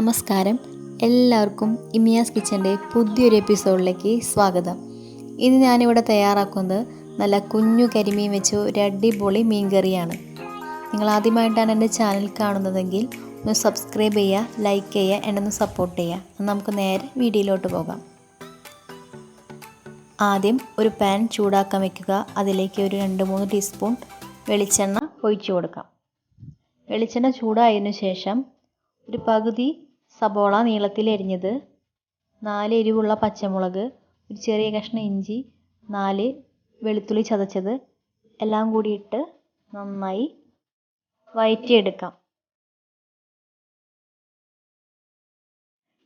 നമസ്കാരം. എല്ലാവർക്കും ഇമിയാസ് കിച്ചന്റെ പുതിയൊരു എപ്പിസോഡിലേക്ക് സ്വാഗതം. ഇന്ന് ഞാനിവിടെ തയ്യാറാക്കുന്നത് നല്ല കുഞ്ഞു കരിമീൻ വെച്ച് ഒരു അടിപൊളി മീൻ കറിയാണ് നിങ്ങൾ ആദ്യമായിട്ടാണ് എന്റെ ചാനൽ കാണുന്നതെങ്കിൽ ഒന്ന് സബ്സ്ക്രൈബ് ചെയ്യുക ലൈക്ക് ചെയ്യുക എന്നൊന്ന് സപ്പോർട്ട് ചെയ്യുക. നമുക്ക് നേരെ വീഡിയോയിലോട്ട് പോകാം. ആദ്യം ഒരു പാൻ ചൂടാക്കാൻ വെക്കുക. അതിലേക്ക് ഒരു രണ്ട് മൂന്ന് ടീസ്പൂൺ വെളിച്ചെണ്ണ ഒഴിച്ചു കൊടുക്കാം. വെളിച്ചെണ്ണ ചൂടായതിനു ശേഷം ഒരു പകുതി സബോള നീളത്തിൽ അരിഞ്ഞത് നാല് എരിവുള്ള പച്ചമുളക് ഒരു ചെറിയ കഷ്ണം ഇഞ്ചി നാല് വെളുത്തുള്ളി ചതച്ചത് എല്ലാം കൂടി ഇട്ട് നന്നായി വഴറ്റിയെടുക്കാം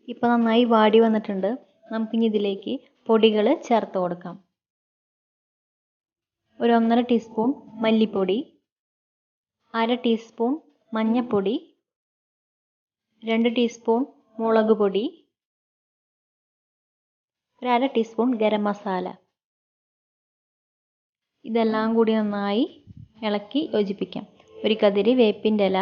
ഇപ്പോൾ നന്നായി വാടി വന്നിട്ടുണ്ട്. നമുക്കിനി ഇതിലേക്ക് പൊടികൾ ചേർത്ത് കൊടുക്കാം. ഒരു ഒന്നര ടീസ്പൂൺ മല്ലിപ്പൊടി അര ടീസ്പൂൺ മഞ്ഞൾപ്പൊടി രണ്ട് ടീസ്പൂൺ മുളക് പൊടി. ഒരു അര ടീസ്പൂൺ ഗരം മസാല. ഇതെല്ലാം കൂടി നന്നായി ഇളക്കി യോജിപ്പിക്കാം. ഒരു കതിരി വേപ്പിന്റെ ഇല.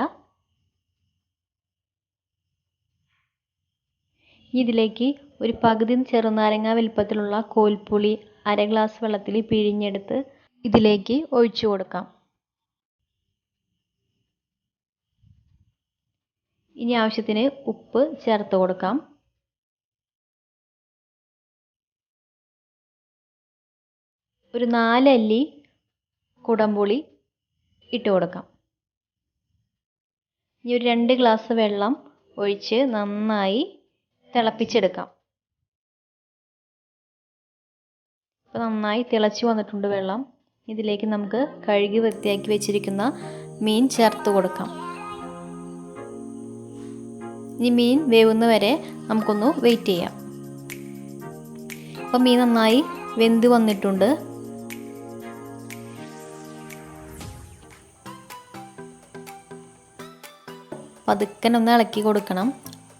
ഇതിലേക്ക് ഒരു പകുതി ചെറുനാരങ്ങ വലിപ്പത്തിലുള്ള കോൽപ്പുളി അര ഗ്ലാസ് വെള്ളത്തിൽ പിഴിഞ്ഞെടുത്ത് ഇതിലേക്ക് ഒഴിച്ചു കൊടുക്കാം. ഇനി ആവശ്യത്തിന് ഉപ്പ് ചേർത്ത് കൊടുക്കാം. ഒരു നാലല്ലി കുടംപുളി ഇട്ട് കൊടുക്കാം. ഇനി ഒരു രണ്ട് ഗ്ലാസ് വെള്ളം ഒഴിച്ച് നന്നായി തിളപ്പിച്ചെടുക്കാം. ഇപ്പോൾ നന്നായി തിളച്ച് വന്നിട്ടുണ്ട് വെള്ളം. ഇതിലേക്ക് നമുക്ക് കഴുകി വൃത്തിയാക്കി വെച്ചിരിക്കുന്ന മീൻ ചേർത്ത് കൊടുക്കാം. ഇനി മീൻ വേവുന്ന വരെ നമുക്കൊന്ന് വെയിറ്റ് ചെയ്യാം. അപ്പോൾ മീൻ നന്നായി വെന്ത് വന്നിട്ടുണ്ട്. പതുക്കൻ ഒന്ന് ഇളക്കി കൊടുക്കണം.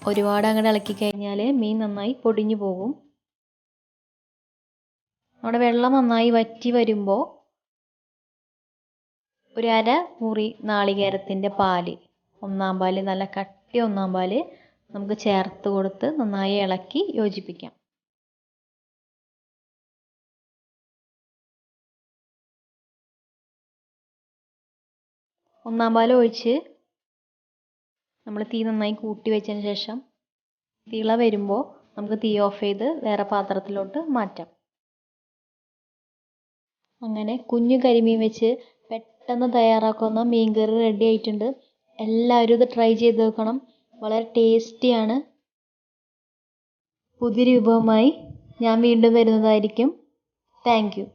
ഒരുപാട് അങ്ങോട്ട് ഇളക്കി കഴിഞ്ഞാൽ മീൻ നന്നായി പൊടിഞ്ഞു പോകും. നമ്മുടെ വെള്ളം നന്നായി വറ്റി വരുമ്പോൾ ഒരു അര മുറി നാളികേരത്തിന്റെ പാൽ ഒന്നാം പാൽ നല്ല കട്ടി ഒന്നാം പാൽ നമുക്ക് ചേർത്ത് കൊടുത്ത് നന്നായി ഇളക്കി യോജിപ്പിക്കാം. ഒന്നാം പാൽ ഒഴിച്ച് നമ്മൾ തീ നന്നായി കൂട്ടി വെച്ചതിന് ശേഷം തിള വരുമ്പോൾ നമുക്ക് തീ ഓഫ് ചെയ്ത് വേറെ പാത്രത്തിലോട്ട് മാറ്റാം. അങ്ങനെ കുഞ്ഞു കരിമീൻ വെച്ച് പെട്ടെന്ന് തയ്യാറാക്കുന്ന മീൻ കറി റെഡി ആയിട്ടുണ്ട്. എല്ലാവരും ഇത് ട്രൈ ചെയ്ത് നോക്കണം. വളരെ ടേസ്റ്റിയാണ് പുതിയൊരു വിഭവമായി ഞാൻ വീണ്ടും വരുന്നതായിരിക്കും. Thank you.